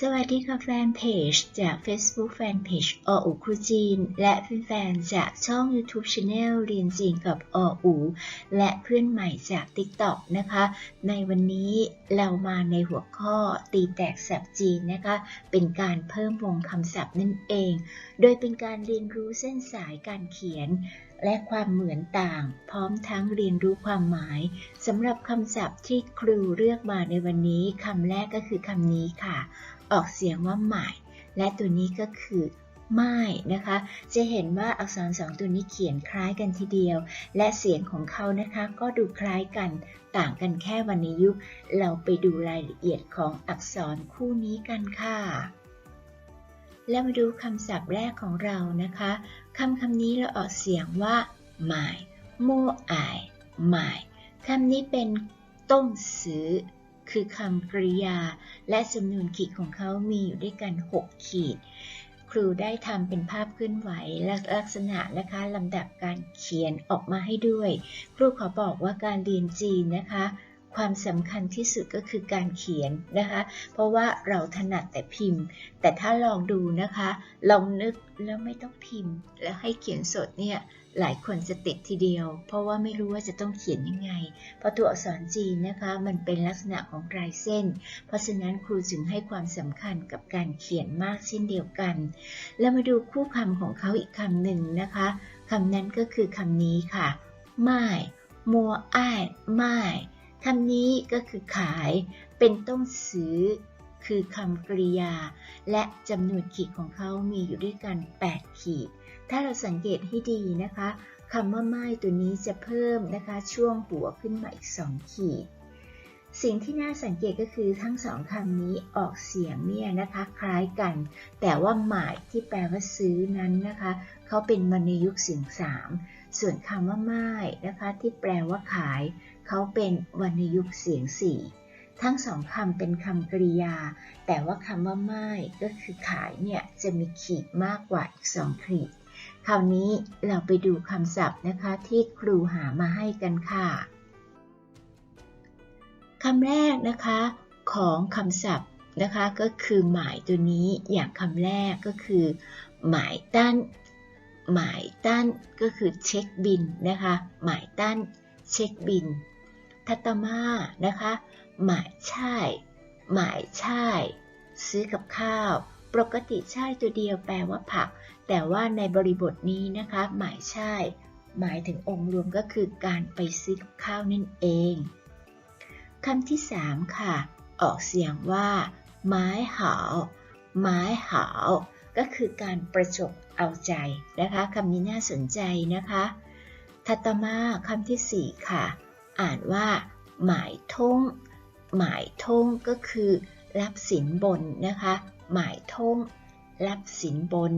สวัสดีค่ะแฟนเพจจาก Facebook Fanpage ออูครูจีน และแฟนๆจากช่อง YouTube Channel เรียนจีนกับออูและเพื่อนใหม่จาก TikTok นะคะ ในวันนี้เรามาในหัวข้อตีแตกศัพท์จีนนะคะ เป็นการเพิ่มวงคำศัพท์นั่นเอง โดยเป็นการเรียนรู้เส้นสายการเขียน และความเหมือนต่าง พร้อมทั้งเรียนรู้ความหมายสำหรับคำศัพท์ที่ครูเลือกมาในวันนี้คำแรกก็คือคำนี้ค่ะ ออกเสียงว่าหมาย และตัวนี้ก็คือไม่นะคะ จะเห็นว่าอักษรสองตัวนี้เขียนคล้ายกันทีเดียว และเสียงของเขานะคะก็ดูคล้ายกัน ต่างกันแค่วรรณยุกต์ เราไปดูรายละเอียดของอักษรคู่นี้กันค่ะ แล้วมาดูคำศัพท์แรกของเรานะคะ คำคำนี้เราออกเสียงว่าหมายโมอายหมายคำนี้เป็นต้งซื้อ คือคำกริยา และจำนวนขีดของเขามีอยู่ด้วยกัน 6 ขีด ครูได้ทำเป็นภาพเคลื่อนไหวและลักษณะนะคะลำดับการเขียนออกมาให้ด้วย ครูขอบอกว่าการเรียนจีนนะคะ ความสำคัญที่สุดก็คือการเขียนนะคะ เพราะว่าเราถนัดแต่พิมพ์ แต่ถ้าลองดูนะคะ ลองนึกแล้วไม่ต้องพิมพ์ แล้วให้เขียนสดเนี่ยหลายคนจะติดทีเดียว เพราะว่าไม่รู้ว่าจะต้องเขียนยังไง เพราะตัวอักษรจีนนะคะ มันเป็นลักษณะของรายเส้น เพราะฉะนั้นครูจึงให้ความสำคัญกับการเขียนมากเช่นเดียวกัน แล้วมาดูคู่คำของเขาอีกคำหนึ่งนะคะคำนั้นก็คือคำนี้ค่ะ ไม่มัวอ้ายไม่ คำนี้ก็คือขาย เป็นต้องซื้อ คือคำกริยา และจำนวนขีดของเขามีอยู่ด้วยกัน 8 ขีด ถ้าเราสังเกตให้ดีนะคะคำว่าไม้ตัวนี้จะเพิ่มนะคะช่วงหัวขึ้นมาอีก 2 ขีด สิ่งที่น่าสังเกตก็คือทั้งสองคำนี้ออกเสียงเนี่ยนะคะคล้ายกัน แต่ว่าหมายที่แปลว่าซื้อนั้นนะคะเขาเป็นวรรณยุกต์เสียงสามส่วนคำว่าไม้นะคะที่แปลว่าขาย เขาเป็นวรรณยุกต์เสียงสี่ทั้งสองคำเป็นคำกริยา แต่ว่าคำว่าไม้ก็คือขายเนี่ยจะมีขีดมากกว่าอีกสองขีด คราวนี้เราไปดูคำศัพท์นะคะที่ครูหามาให้กันค่ะคำแรกนะคะของคำศัพท์นะคะก็คือหมายตัวนี้อย่างคำแรกก็คือ หมายตั้น หมายตั้นก็คือเช็คบินนะคะหมายตั้นเช็คบิน ทัตมานะคะ หมายใช่ หมายใช่ ซื้อกับข้าว ปกติใช่ตัวเดียวแปลว่าผัก แต่ว่าในบริบทนี้นะคะ หมายใช่ หมายถึงองค์รวมก็คือการไปซื้อกับข้าวนั่นเองคำที่ 3 ค่ะ ออกเสียงว่า ไม้หาวไม้หาวก็คือการประจบเอาใจนะคะคำนี้น่าสนใจนะคะ ทัตมาคำที่ 4 ค่ะ อ่านว่า หมายทงหมายทงก็คือ รับสินบนนะคะ หมายทงรับสินบน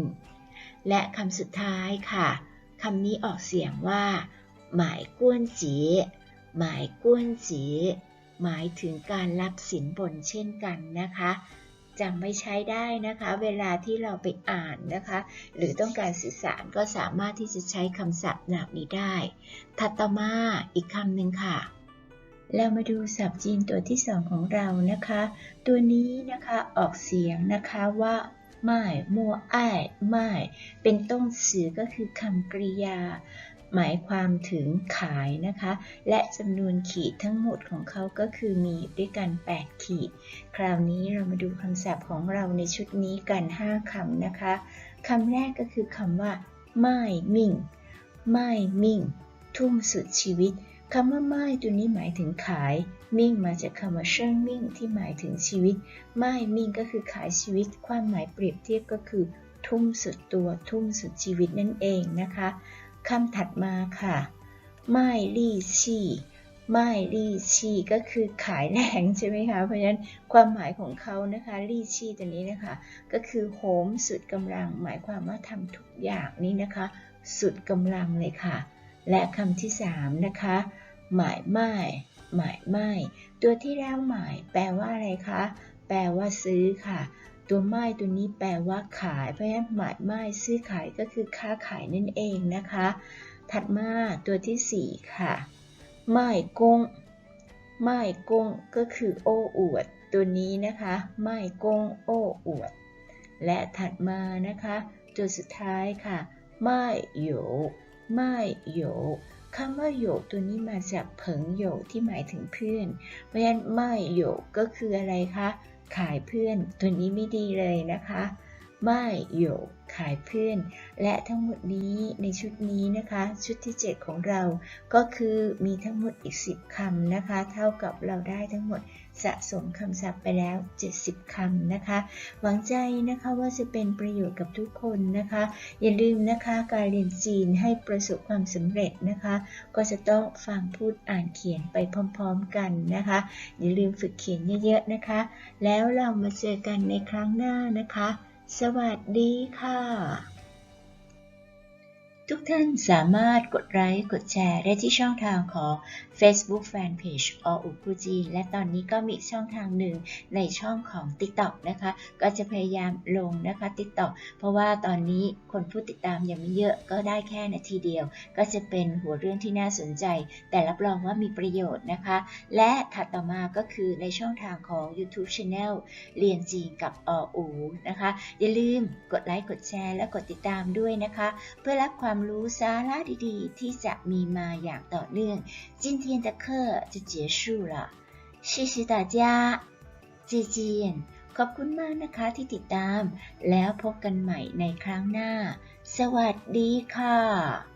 และคำสุดท้ายค่ะคำนี้ออกเสียงว่า หมายก้วนจีหมายก้วนจีหมายถึงการรับสินบนเช่นกันนะคะ จำไม่ใช้ได้นะคะ เวลาที่เราไปอ่านนะคะ หรือต้องการสื่อสารก็สามารถที่จะใช้คำศัพท์แบบนี้ได้ ทัตมาอีกคำหนึ่งค่ะเรามาดูศัพท์จีนตัวที่สองของเรานะคะ ตัวนี้นะคะออกเสียงนะคะว่าไม่มัวไอ้ไม่ เป็นต้นสื่อก็คือคำกริยา หมายความถึงขายนะคะ และจำนวนขีดทั้งหมดของเขาก็คือมีด้วยกัน 8 ขีด คราวนี้เรามาดูคำศัพท์ของเราในชุดนี้กัน 5คำนะคะคำแรกก็คือคำว่าไม่มิ่งไม่มิ่ง ทุ่มสุดชีวิตคำว่าไม่ตัวนี้หมายถึงขาย มิ่งมาจากคำว่าเชิงมิ่งที่หมายถึงชีวิต ไม่มิ่งก็คือขายชีวิต ความหมายเปรียบเทียบก็คือ ทุ่มสุดตัว ทุ่มสุดชีวิตนั่นเองนะคะ คำถัดมาค่ะไม่ลี่ชีไม่ลี่ชีก็คือขายแรงใช่ไหมคะ เพราะฉะนั้นความหมายของเขานะคะลี่ชีตัวนี้นะคะ ก็คือโหมสุดกำลัง หมายความว่าทำทุกอย่างนี้นะคะ สุดกำลังเลยค่ะ และคำที่สามนะคะ หมายไม่หมายไม่ตัวที่แล้วหมาย แปลว่าอะไรคะ แปลว่าซื้อค่ะ ตัวไม้ตัวนี้แปลว่าขาย เพราะฉะนั้นหมายไม้ซื้อขายก็คือค้าขายนั่นเองนะคะ ถัดมาตัวที่ 4 ค่ะไม้กงไม่กงก็คือโอ้อวด ตัวนี้นะคะไม่กงโอ้อวด และถัดมานะคะตัวสุดท้ายค่ะไม่โยไม่โยคำว่าโยตัวนี้มาจากเผิงโยที่หมายถึงเพื่อน เพราะฉะนั้นไม่โยก็คืออะไรคะ ขายเพื่อนตัวนี้ไม่ดีเลยนะคะ ไม่โยขายเพื่อน และทั้งหมดนี้ในชุดนี้นะคะ ชุดที่ 7 ของเราก็คือมีทั้งหมดอีก 10คำนะคะ เท่ากับเราได้ทั้งหมดสะสมคำศัพท์ไปแล้ว 70คำนะคะ หวังใจนะคะว่าจะเป็นประโยชน์กับทุกคนนะคะ อย่าลืมนะคะการเรียนจีนให้ประสบความสำเร็จนะคะ ก็จะต้องฟังพูดอ่านเขียนไปพร้อมๆกันนะคะ อย่าลืมฝึกเขียนเยอะๆนะคะ แล้วเรามาเจอกันในครั้งหน้านะคะ สวัสดีค่ะ ทุกท่านสามารถกดไลค์กดแชร์ได้ที่ช่องทางของ Facebook Fanpage ออุกูจีและตอนนี้ก็มีช่องทางหนึ่งในช่องของ TikTok นะคะ ก็จะพยายามลงนะคะ TikTok เพราะว่าตอนนี้คนผู้ติดตามยังไม่เยอะก็ได้แค่นาทีเดียว ก็จะเป็นหัวเรื่องที่น่าสนใจ แต่รับรองว่ามีประโยชน์นะคะ และถัดต่อมาก็คือในช่องทางของ YouTube Channel เรียนจีนกับออูนะคะอย่าลืมกดไลค์กดแชร์และกดติดตามด้วยนะคะ เพื่อรับความความรู้สาระดีๆ ที่จะมีมาอย่างต่อเนื่อง今天的课就结束了谢谢大家再见ขอบคุณมากนะคะที่ติดตาม แล้วพบกันใหม่ในครั้งหน้า สวัสดีค่ะ